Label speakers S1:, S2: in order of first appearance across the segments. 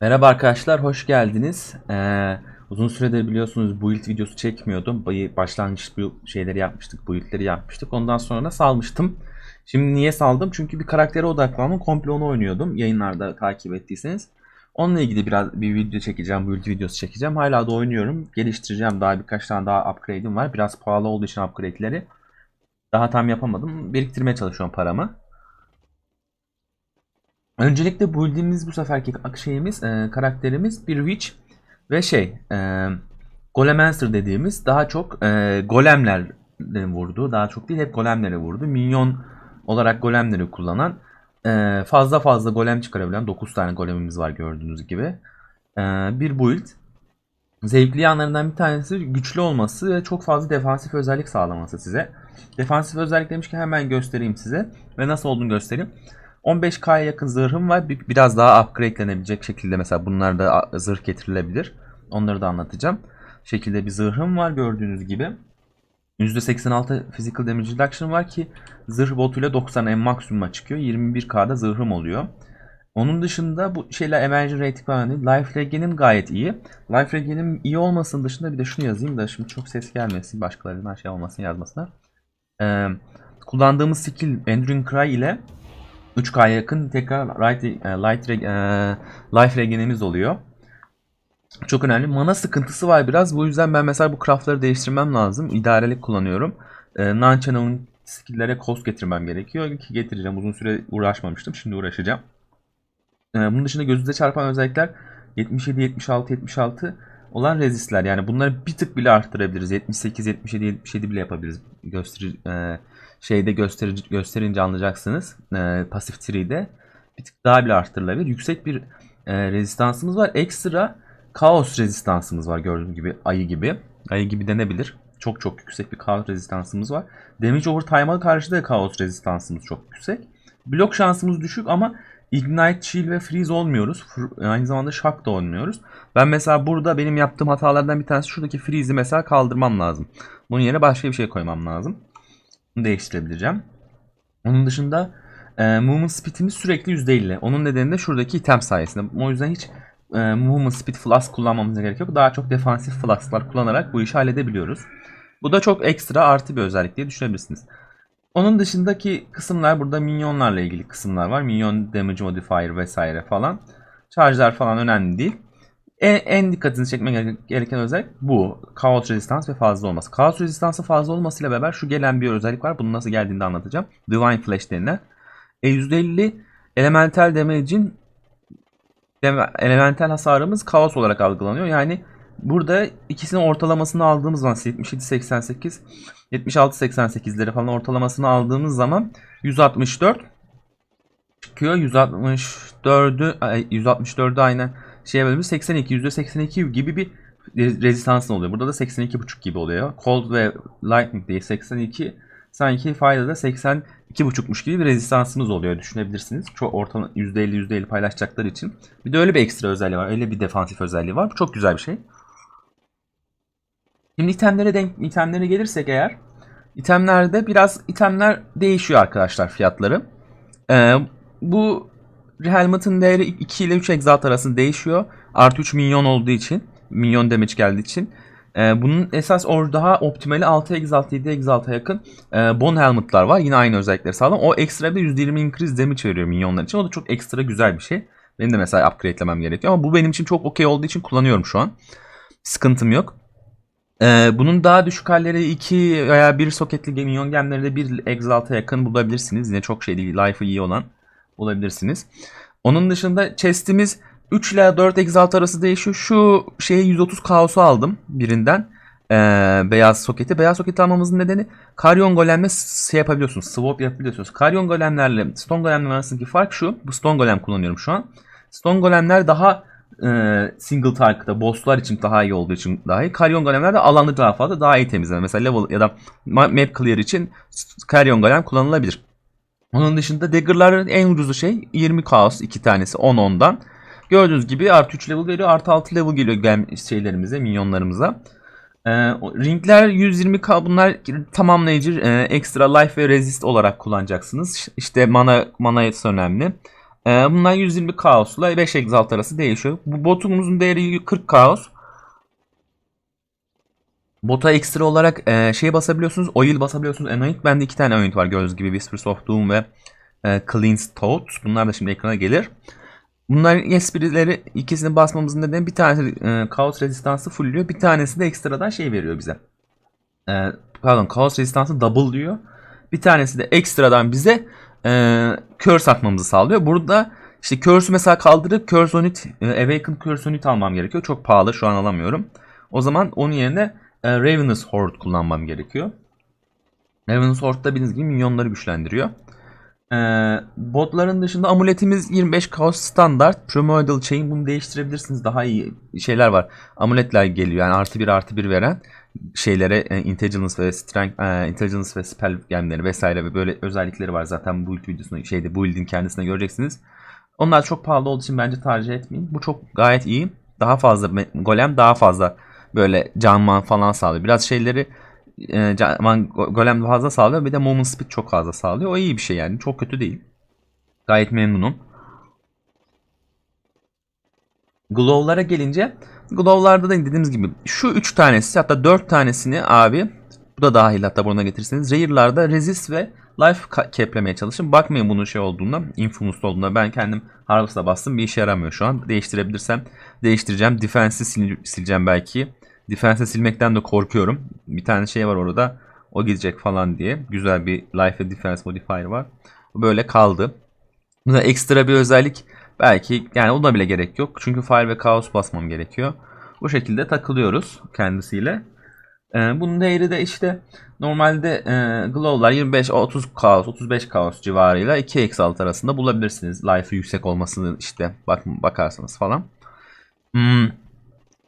S1: Merhaba arkadaşlar, hoş geldiniz. Ee, uzun süredir biliyorsunuz build videosu çekmiyordum. Başlangıç şeyleri yapmıştık, build'leri yapmıştık. Ondan sonra salmıştım. Şimdi niye saldım? Çünkü bir karaktere odaklandım. Komple onu oynuyordum. Yayınlarda takip ettiyseniz. Onunla ilgili biraz bir video çekeceğim, build videosu çekeceğim. Hala da oynuyorum. Geliştireceğim. Daha birkaç tane daha upgrade'im var. Biraz pahalı olduğu için upgrade'leri daha tam yapamadım. Biriktirmeye çalışıyorum paramı. Öncelikle build'imiz bu seferki şeyimiz, e, karakterimiz bir witch ve şey, e, Golemancer dediğimiz daha çok e, golemlerin vurduğu, daha çok değil hep golemlere vurdu. Minyon olarak golemleri kullanan, e, fazla fazla golem çıkarabilen 9 tane golemimiz var gördüğünüz gibi. E, bir build. Zevkli yanlarından bir tanesi güçlü olması ve çok fazla defansif özellik sağlaması size. Defansif özellik demişken hemen göstereyim size ve nasıl olduğunu göstereyim. 15K'ya yakın zırhım var. Bir- Biraz daha upgrade'lenebilecek şekilde mesela bunlar da zırh getirilebilir. Onları da anlatacağım. Şekilde bir zırhım var gördüğünüz gibi. %86 physical damage reduction var ki zırh botuyla 90 en maksimuma çıkıyor. 21K'da zırhım oluyor. Onun dışında bu şeyler emergency rating falan değil. Life regen'im gayet iyi. Life regen'im iyi olmasının dışında bir de şunu yazayım da şimdi çok ses gelmesin. Başkalarından şey olmasın yazmasına. Ee, kullandığımız skill Enduring Cry ile 3K'ya yakın tekrar light, e, light reg- e, life regenimiz oluyor. Çok önemli. Mana sıkıntısı var biraz. Bu yüzden ben mesela bu craftları değiştirmem lazım. İdarelik kullanıyorum. E, Non-channel'ın skill'lere cost getirmem gerekiyor. Ki getireceğim. Uzun süre uğraşmamıştım. Şimdi uğraşacağım. E, bunun dışında gözünüze çarpan özellikler 77, 76, 76 olan resistler. Yani bunları bir tık bile arttırabiliriz. 78, 77, 77 bile yapabiliriz. Gösteri, e, şeyde gösterici, gösterince anlayacaksınız. E, pasif tree'de bir tık daha bile arttırılabilir. Yüksek bir e, rezistansımız var. Ekstra kaos rezistansımız var gördüğünüz gibi ayı gibi. Ayı gibi denebilir. Çok çok yüksek bir kaos rezistansımız var. Damage over time'a karşı da kaos rezistansımız çok yüksek. Blok şansımız düşük ama Ignite, Chill ve Freeze olmuyoruz. Aynı zamanda Shock da olmuyoruz. Ben mesela burada benim yaptığım hatalardan bir tanesi şuradaki Freeze'i mesela kaldırmam lazım. Bunun yerine başka bir şey koymam lazım. Bunu değiştirebileceğim. Onun dışında e, movement speed'imiz sürekli %50. Onun nedeni de şuradaki item sayesinde. O yüzden hiç e, movement speed flask kullanmamıza gerek yok. Daha çok defansif flasklar kullanarak bu işi halledebiliyoruz. Bu da çok ekstra artı bir özellik diye düşünebilirsiniz. Onun dışındaki kısımlar burada minyonlarla ilgili kısımlar var. Minyon damage modifier vesaire falan. Charge'lar falan önemli değil. En, en dikkatinizi çekmek gere- gereken özellik bu. Chaos Resistance ve fazla olması. Chaos Resistance'ı fazla olmasıyla beraber şu gelen bir özellik var. Bunun nasıl geldiğini de anlatacağım. Divine Flash denilen. E, %50 elemental damage'in elemental hasarımız kaos olarak algılanıyor. Yani burada ikisinin ortalamasını aldığımız zaman 77-88 76-88'leri falan ortalamasını aldığımız zaman 164 çıkıyor. 164'ü ay, 164'ü aynen şeye bölümü 82 %82 gibi bir re- rezistans oluyor. Burada da 82.5 gibi oluyor. Cold ve Lightning değil 82 sanki fayda da 82.5'muş gibi bir rezistansımız oluyor düşünebilirsiniz. Çok ortalama %50 %50 paylaşacakları için. Bir de öyle bir ekstra özelliği var. Öyle bir defansif özelliği var. Bu çok güzel bir şey. Şimdi itemlere denk itemlere gelirsek eğer itemlerde biraz itemler değişiyor arkadaşlar fiyatları. Ee, bu helmet'ın değeri 2 ile 3 exalt arasında değişiyor. Artı 3 milyon olduğu için, milyon damage geldiği için. Ee, bunun esas or daha optimali 6 exalt 7 exalt'a yakın e, bone helmet'lar var. Yine aynı özellikleri sağlam. O ekstra bir de %20 increase damage veriyor minyonlar için. O da çok ekstra güzel bir şey. Benim de mesela upgrade'lemem gerekiyor ama bu benim için çok okey olduğu için kullanıyorum şu an. Sıkıntım yok. Ee, bunun daha düşük halleri 2 veya 1 soketli minyon gemleri de 1 exalt'a yakın bulabilirsiniz. Yine çok şey değil. Life'ı iyi olan bulabilirsiniz. Onun dışında chest'imiz 3 ile 4 exalt arası değişiyor. Şu şeyi 130 kaosu aldım birinden. Ee, beyaz soketi. Beyaz soketi almamızın nedeni Karyon golemle şey yapabiliyorsunuz. Swap yapabiliyorsunuz. Karyon golemlerle Stone golemler arasındaki fark şu. Bu Stone golem kullanıyorum şu an. Stone golemler daha e, single target'ta bosslar için daha iyi olduğu için daha iyi. Karyon golemler de alanı daha fazla daha iyi temizler. Mesela level ya da ma- map clear için Karyon golem kullanılabilir. Onun dışında dagger'ların en ucuzu şey 20 kaos iki tanesi 10 10'dan. Gördüğünüz gibi artı 3 level veriyor artı 6 level geliyor gem şeylerimize minyonlarımıza. O ringler 120k bunlar tamamlayıcı e, ekstra life ve resist olarak kullanacaksınız. İşte mana mana önemli. Ee, bunlar 120 kaosla 5 exalt arası değişiyor. Bu botumuzun değeri 40 kaos. Bota ekstra olarak e, şey basabiliyorsunuz. Oil basabiliyorsunuz. Anoint. Bende iki tane anoint var gördüğünüz gibi. Whispers of Doom ve e, Cleanse Thoughts. Bunlar da şimdi ekrana gelir. Bunların esprileri ikisini basmamızın nedeni bir tanesi e, Chaos Resistance'ı fullüyor. Bir tanesi de ekstradan şey veriyor bize. E, pardon Chaos Resistance'ı double diyor. Bir tanesi de ekstradan bize e, Curse atmamızı sağlıyor. Burada işte Curse'ü mesela kaldırıp Curse Unit, e, Awaken Curse Unit almam gerekiyor. Çok pahalı şu an alamıyorum. O zaman onun yerine e, Ravenous Horde kullanmam gerekiyor. Ravenous Horde da bildiğiniz gibi minyonları güçlendiriyor. E, botların dışında amuletimiz 25 Chaos Standard. Primordial Chain bunu değiştirebilirsiniz. Daha iyi şeyler var. Amuletler geliyor yani artı bir artı bir veren şeylere e, intelligence ve strength, e, intelligence ve spell gemleri vesaire ve böyle özellikleri var zaten build videosunda şeyde build'in kendisinde göreceksiniz. Onlar çok pahalı olduğu için bence tercih etmeyin. Bu çok gayet iyi. Daha fazla golem daha fazla böyle canman falan sağlıyor. Biraz şeyleri e, canman go- golem fazla sağlıyor. Bir de movement speed çok fazla sağlıyor. O iyi bir şey yani. Çok kötü değil. Gayet memnunum. Glow'lara gelince Glow'larda da dediğimiz gibi şu 3 tanesi hatta 4 tanesini abi bu da dahil hatta buna getirirseniz Rare'larda Resist ve Life cap'lemeye çalışın. Bakmayın bunun şey olduğunda, Infamous olduğunda ben kendim Harvest'a bastım bir işe yaramıyor şu an. Değiştirebilirsem değiştireceğim. Defense'i sil- sileceğim belki. Defense'i silmekten de korkuyorum. Bir tane şey var orada. O gidecek falan diye. Güzel bir Life ve Defense modifier var. Böyle kaldı. Bu da ekstra bir özellik. Belki yani ona bile gerek yok. Çünkü Fire ve Chaos basmam gerekiyor. Bu şekilde takılıyoruz kendisiyle. Ee, bunun değeri de işte normalde e, Glow'lar 25-30 Chaos, 35 Chaos civarıyla 2 Exalt arasında bulabilirsiniz. Life'ı yüksek olmasını işte bak bakarsanız falan. Hmm.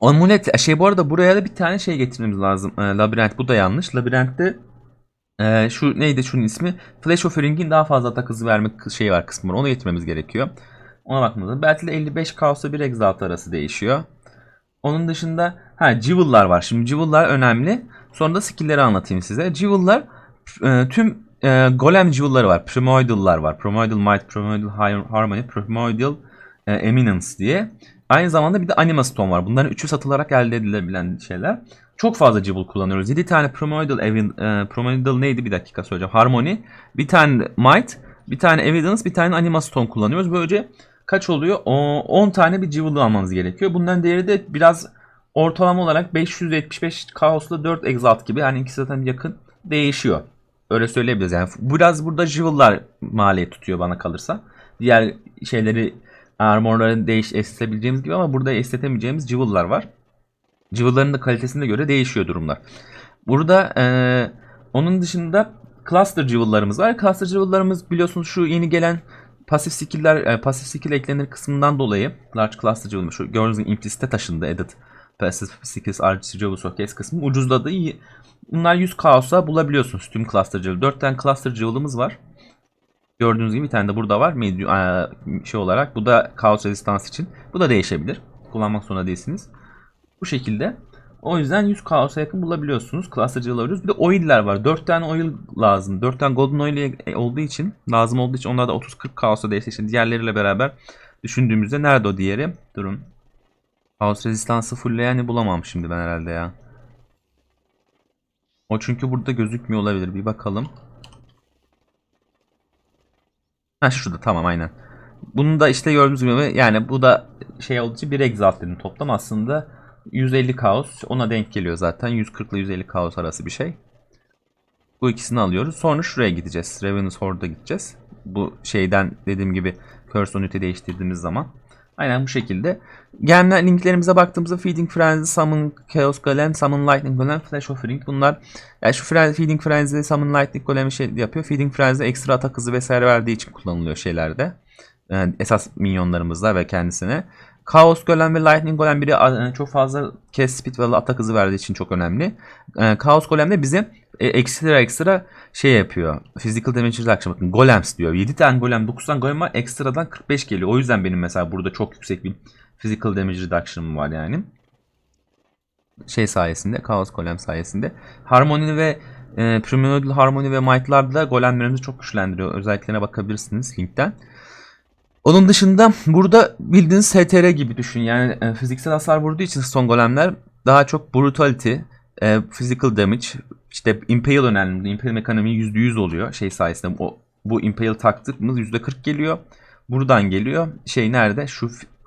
S1: Amulet şey bu arada buraya da bir tane şey getirmemiz lazım. Ee, labirent bu da yanlış. Labirentte ee, şu neydi şunun ismi? Flash Offering'in daha fazla atak hızı verme şeyi var kısmı var. Onu getirmemiz gerekiyor. Ona bakmamız lazım. Belki de 55 Chaos'la 1 Exalt arası değişiyor. Onun dışında ha Jewel'lar var. Şimdi Jewel'lar önemli. Sonra da skill'leri anlatayım size. Jewel'lar e, tüm e, Golem Jewel'ları var. Primordial'lar var. Primordial Might, Primordial Har- Harmony, Primordial e, Eminence diye. Aynı zamanda bir de Anima Stone var. Bunların üçü satılarak elde edilebilen şeyler. Çok fazla Jewel kullanıyoruz. 7 tane Primordial, Evin, e, Primordial neydi bir dakika söyleyeceğim. Harmony, bir tane Might, bir tane Evidence, bir tane Anima Stone kullanıyoruz. Böylece kaç oluyor? O, 10 tane bir Jewel almanız gerekiyor. Bunların değeri de biraz ortalama olarak 575 Chaos'la 4 Exalt gibi. Yani ikisi zaten yakın değişiyor. Öyle söyleyebiliriz. Yani biraz burada Jewel'lar maliyet tutuyor bana kalırsa. Diğer şeyleri armorları değiş esnetebileceğimiz gibi ama burada esnetemeyeceğimiz Jewel'lar var. Jewel'ların da kalitesine göre değişiyor durumlar. Burada eee, onun dışında cluster jewel'larımız var. Cluster jewel'larımız biliyorsunuz şu yeni gelen pasif skill'ler, e, pasif skill eklenir kısmından dolayı large cluster jewel şu gördüğünüz gibi implicit'e taşındı edit passive skills large jewel showcase kısmı ucuzladı. İyi. Bunlar 100 kaos'a bulabiliyorsunuz tüm cluster jewel. 4 tane cluster jewel'ımız var. Gördüğünüz gibi bir tane de burada var. Medium, eee, şey olarak. Bu da Chaos Resistance için. Bu da değişebilir. Kullanmak zorunda değilsiniz. Bu şekilde. O yüzden 100 kaosa yakın bulabiliyorsunuz. Cluster'cı alıyoruz. Bir de oil'ler var. 4 tane oil lazım. 4 tane golden oil olduğu için lazım olduğu için onlar da 30-40 kaosa değişti. İşte diğerleriyle beraber düşündüğümüzde nerede o diğeri? Durun. Kaos rezistansı fullleyen'i bulamam şimdi ben herhalde ya. O çünkü burada gözükmüyor olabilir. Bir bakalım. Ha şurada tamam aynen. Bunu da işte gördüğünüz gibi yani bu da şey olduğu için bir exalt dedim toplam aslında 150 kaos ona denk geliyor zaten 140 ile 150 kaos arası bir şey. Bu ikisini alıyoruz. Sonra şuraya gideceğiz. Ravenous Horde'a gideceğiz. Bu şeyden dediğim gibi Curse Unit'i değiştirdiğimiz zaman. Aynen bu şekilde. Gemler linklerimize baktığımızda Feeding Frenzy, Summon Chaos Golem, Summon Lightning Golem, Flash Offering bunlar yani şu fren, Feeding Frenzy, Summon Lightning Golem şey yapıyor. Feeding Frenzy ekstra atak hızı vesaire verdiği için kullanılıyor şeylerde. Yani esas minyonlarımızda ve kendisine. Chaos Golem ve Lightning Golem biri e, çok fazla cast speed ve atak hızı verdiği için çok önemli. E, Chaos Golem de bize e, ekstra ekstra şey yapıyor. Physical damage reduction bakın golems diyor. 7 tane golem 9 tane golem var ekstradan 45 geliyor. O yüzden benim mesela burada çok yüksek bir physical damage reduction'ım var yani. Şey sayesinde Chaos Golem sayesinde. Harmony ve e, Primordial Harmony ve Might'lar da golemlerimizi çok güçlendiriyor. Özelliklerine bakabilirsiniz linkten. Onun dışında burada bildiğiniz STR gibi düşün. Yani e, fiziksel hasar vurduğu için son golemler daha çok brutality, e, physical damage, işte impale önemli. Impale mekaniği %100 oluyor şey sayesinde. O, bu impale taktığımız %40 geliyor. Buradan geliyor. Şey nerede? Şu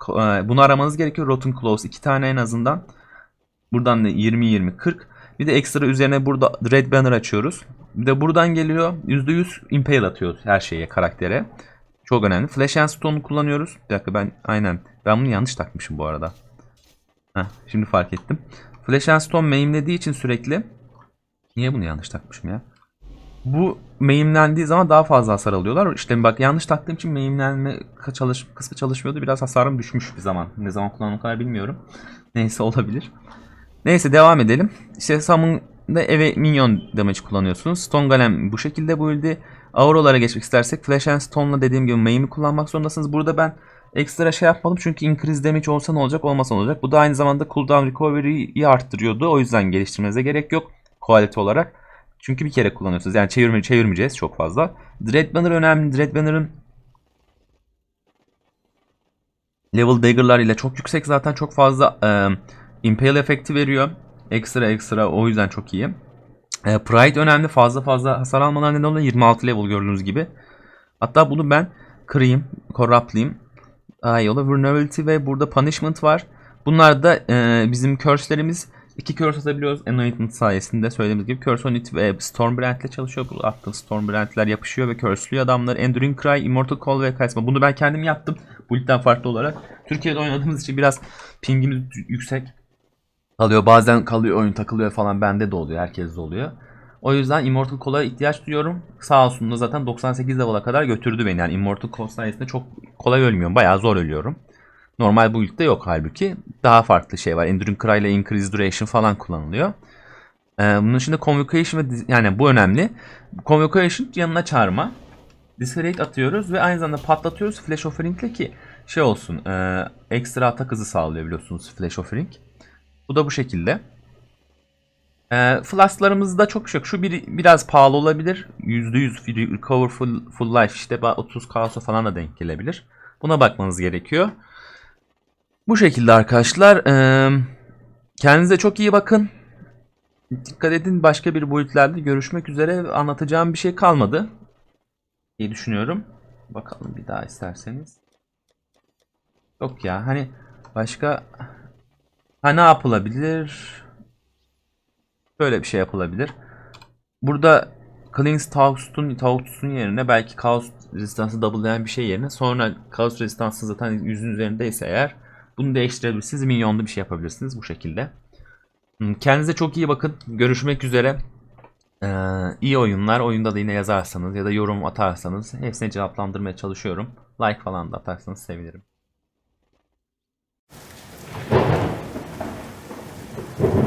S1: e, bunu aramanız gerekiyor. Rotten Claws iki tane en azından. Buradan da 20 20 40. Bir de ekstra üzerine burada Red Banner açıyoruz. Bir de buradan geliyor %100 impale atıyoruz her şeye karaktere. Çok önemli. Flash and Stone'u kullanıyoruz. Bir dakika ben aynen. Ben bunu yanlış takmışım bu arada. Heh, şimdi fark ettim. Flash and Stone mainlediği için sürekli. Niye bunu yanlış takmışım ya? Bu mainlendiği zaman daha fazla hasar alıyorlar. İşte bak yanlış taktığım için mainlenme çalış kısmı çalışmıyordu. Biraz hasarım düşmüş bir zaman. Ne zaman kullanım kadar bilmiyorum. Neyse olabilir. Neyse devam edelim. İşte Summon'da eve minyon damage kullanıyorsunuz. Stone Golem bu şekilde build'i. Auro'lara geçmek istersek Flash and Stone'la dediğim gibi main'i kullanmak zorundasınız. Burada ben ekstra şey yapmadım çünkü increase damage olsa ne olacak olmasa ne olacak. Bu da aynı zamanda cooldown recovery'yi arttırıyordu. O yüzden geliştirmenize gerek yok quality olarak. Çünkü bir kere kullanıyorsunuz. Yani çevirme, çevirmeyeceğiz çok fazla. Dread Banner önemli. Dread Banner'ın level dagger'lar ile çok yüksek zaten çok fazla e, impale efekti veriyor. Ekstra ekstra o yüzden çok iyi. E, Pride önemli. Fazla fazla hasar almadan neden oluyor. 26 level gördüğünüz gibi. Hatta bunu ben kırayım, corruptlayayım. Daha iyi olur. Vulnerability ve burada punishment var. Bunlar da e, bizim curse'lerimiz. İki curse atabiliyoruz. Anointment sayesinde söylediğimiz gibi. Curse on it ve Stormbrand ile çalışıyor. Bu attığım Stormbrand'ler yapışıyor ve curse'lüyor adamları. Enduring Cry, Immortal Call ve Charisma. Bunu ben kendim yaptım. Bu ilkten farklı olarak. Türkiye'de oynadığımız için biraz pingimiz yüksek kalıyor. Bazen kalıyor oyun takılıyor falan. Bende de oluyor. Herkes de oluyor. O yüzden Immortal Call'a ihtiyaç duyuyorum. Sağ olsun da zaten 98 level'a kadar götürdü beni. Yani Immortal Call sayesinde çok kolay ölmüyorum. Bayağı zor ölüyorum. Normal build'de yok halbuki. Daha farklı şey var. Enduring Cry ile Increase Duration falan kullanılıyor. Ee, bunun dışında Convocation ve yani bu önemli. Convocation yanına çağırma. Disarray atıyoruz ve aynı zamanda patlatıyoruz Flash Offering ile ki şey olsun. E, ekstra atak hızı sağlıyor biliyorsunuz Flash Offering. Bu da bu şekilde. E, Flasklarımızda çok yok. Şu bir, biraz pahalı olabilir. %100 recover full, full life işte ba- 30 kaosa falan da denk gelebilir. Buna bakmanız gerekiyor. Bu şekilde arkadaşlar. E, kendinize çok iyi bakın. Dikkat edin başka bir boyutlarda görüşmek üzere. Anlatacağım bir şey kalmadı diye düşünüyorum. Bakalım bir daha isterseniz. Yok ya hani başka ha ne yapılabilir? Böyle bir şey yapılabilir. Burada Cleanse Tauxt'un Tauxt'un yerine belki Chaos Resistance'ı double'layan bir şey yerine sonra Chaos Resistance zaten yüzün üzerindeyse eğer bunu değiştirebilirsiniz. Minyonlu bir şey yapabilirsiniz bu şekilde. Hmm, Kendinize çok iyi bakın. Görüşmek üzere. Ee, iyi oyunlar. Oyunda da yine yazarsanız ya da yorum atarsanız hepsine cevaplandırmaya çalışıyorum. Like falan da atarsanız sevinirim. Thank you.